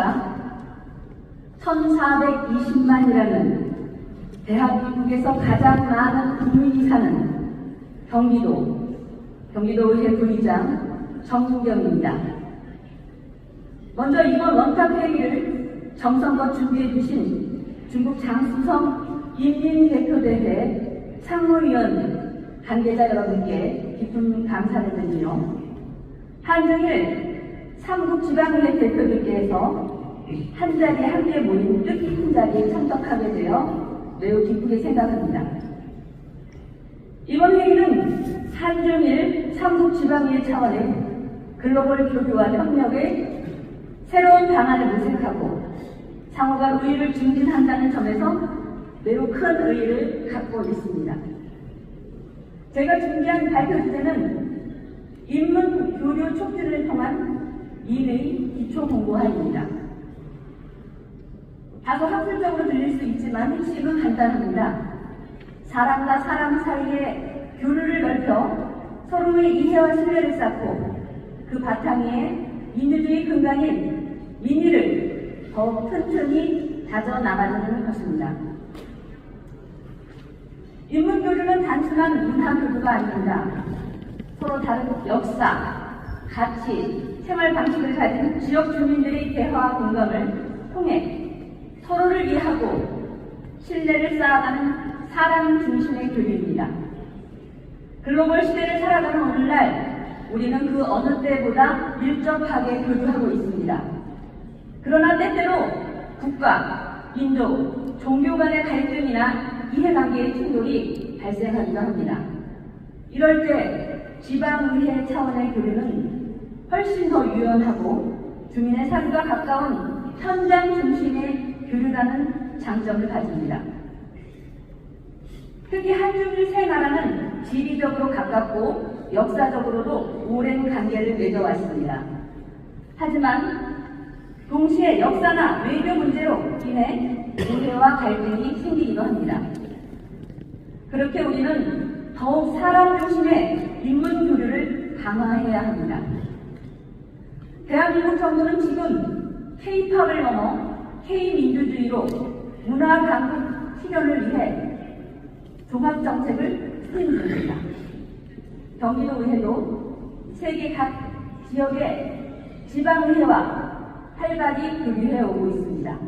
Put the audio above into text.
아십니까? 1420만이라는 대한민국에서 가장 많은 국민이 사는 경기도, 경기도의회 부의장 정문경입니다. 먼저 이번 원탁회의를 정성껏 준비해 주신 중국 장수성 인민대표대회 상무위원 관계자 여러분께 깊은 감사를 드리며 한중일 삼국 지방의회 대표들께서 한 자리에 함께 모인 뜻깊은 자리에 참석하게 되어 매우 기쁘게 생각합니다. 이번 회의는 한중일 삼국지방의회 차원의 글로벌 교류와 협력의 새로운 방안을 모색하고 상호간 의의를 증진한다는 점에서 매우 큰 의의를 갖고 있습니다. 제가 준비한 발표 주제는 인문 교류 촉진을 통한 인의 기초 공부화입니다. 다소 학술적으로 들릴 수 있지만 핵심은 간단합니다. 사람과 사람 사이의 교류를 넓혀 서로의 이해와 신뢰를 쌓고 그 바탕 위에 민주주의 근간인 민의를 더욱 튼튼히 다져나가는 것입니다. 인문교류는 단순한 문화교류가 아닙니다. 서로 다른 역사, 가치, 생활 방식을 가진 지역 주민들의 대화와 공감을 통해 서로를 이해하고 신뢰를 쌓아가는 사람 중심의 교류입니다. 글로벌 시대를 살아가는 오늘날 우리는 그 어느 때보다 밀접하게 교류하고 있습니다. 그러나 때때로 국가, 민족, 종교 간의 갈등이나 이해관계의 충돌이 발생하기도 합니다. 이럴 때 지방의회 차원의 교류는 훨씬 더 유연하고 주민의 삶과 가까운 현장 중심의 교류라는 장점을 가집니다. 특히 한중일 세 나라는 지리적으로 가깝고 역사적으로도 오랜 관계를 맺어왔습니다. 하지만 동시에 역사나 외교 문제로 인해 오해와 갈등이 생기기도 합니다. 그렇게 우리는 더욱 사람 중심의 인문 교류를 강화해야 합니다. 대한민국 정부는 지금 K-팝을 넘어 K-민주주의로 문화 강국 실현을 위해 종합정책을 수행 중입니다. 경기도 의회도 세계 각 지역의 지방의회와 활발히 교류해 오고 있습니다.